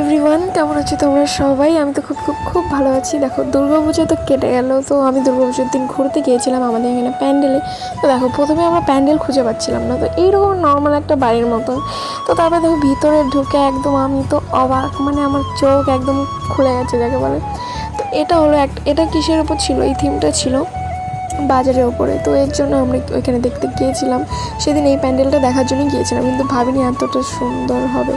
Everyone কেমন আছো তোমরা সবাই? আমি তো খুব খুব খুব ভালো আছি। দেখো দুর্গাপুজো তো কেটে গেল, তো আমি দুর্গাপুজোর দিন ঘুরতে গিয়েছিলাম আমাদের এখানে প্যান্ডেলে। তো দেখো, প্রথমে আমরা প্যান্ডেল খুঁজে পাচ্ছিলাম না, তো এইরকম নর্মাল একটা বাড়ির মতো তো তারপরে দেখো, ভিতরে ঢুকে একদম আমি তো অবাক মানে আমার চোখ একদম খুলে গেছে, যাকে বলে। তো এটা হলো এক, এটা কিসের উপর ছিল? এই থিমটা ছিল বাজারের ওপরে তো এর জন্য আমরা ওইখানে দেখতে গিয়েছিলাম। সেদিন এই প্যান্ডেলটা দেখার জন্য গিয়েছিলাম, কিন্তু ভাবিনি এতটা সুন্দর হবে।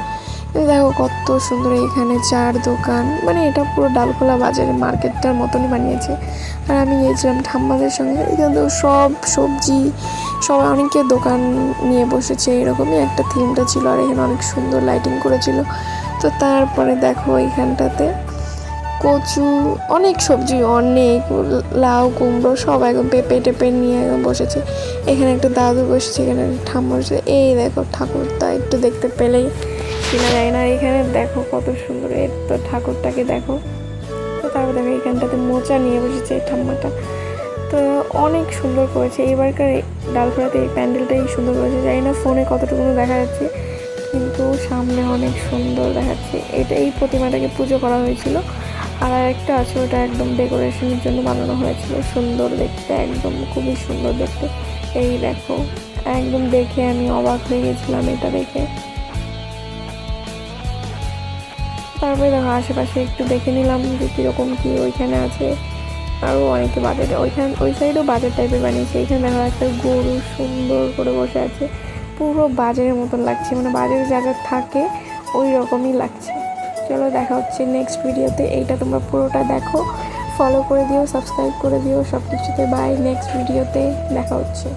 দেখো কত সুন্দর এখানে চার দোকান। মানে এটা পুরো ডালখোলা বাজারের মার্কেটটার মতনই বানিয়েছে। আর আমি গিয়েছিলাম ঠাম্মাদের সঙ্গে। এখানে তো সব সবজি, সবাই অনেকে দোকান নিয়ে বসেছে এরকমই। একটা থিমটা ছিল আর এখানে অনেক সুন্দর লাইটিং করেছিল। তো তারপরে দেখো এইখানটাতে কচু, অনেক সবজি, অনেক লাউ, কুমড়ো সব একদম পেঁপে টেপে নিয়ে একদম বসেছে। এখানে একটা দাদু বসেছে, এখানে ঠাম্মা বসেছে। এই দেখো ঠাকুরটা একটু দেখতে পেলেই চেনা যায় না। এখানে দেখো কত সুন্দর এর তো ঠাকুরটাকে দেখো। তো তারপর দেখো এখানটাতে মোচা নিয়ে বসেছে এই ঠাম্মাটা। তো অনেক সুন্দর করেছে। এবারকার ডালখোলাতে এই প্যান্ডেলটাই সুন্দর করেছে। জানি না ফোনে কতটুকু দেখা যাচ্ছে, কিন্তু সামনে অনেক সুন্দর দেখাচ্ছে। এটা এই প্রতিমাটাকে পুজো করা হয়েছিল। আর একটা আছে, ওটা একদম ডেকোরেশনের জন্য বানানো হয়েছিল। সুন্দর দেখতে, একদম খুবই সুন্দর দেখতে। এই দেখো, একদম দেখে আমি অবাক হয়ে গেছিলাম এটা দেখে। তারপরে দেখো আশেপাশে একটু দেখে নিলাম যে কীরকম কী ওইখানে আছে। আরও অনেকে বাজার ওইখান ওই সাইডেও বাজার টাইপের বানিয়েছে। এখানে দেখো একটা গরু সুন্দর করে বসে আছে। পুরো বাজারের মতন লাগছে। মানে বাজারে যা যা থাকে, ওই রকমই লাগছে। চলো দেখা হচ্ছে নেক্সট ভিডিওতে এইটা তোমরা পুরোটা দেখো। ফলো করে দিও সাবস্ক্রাইব করে দিও। সব কিছুতে বাই নেক্সট ভিডিওতে দেখা হচ্ছে।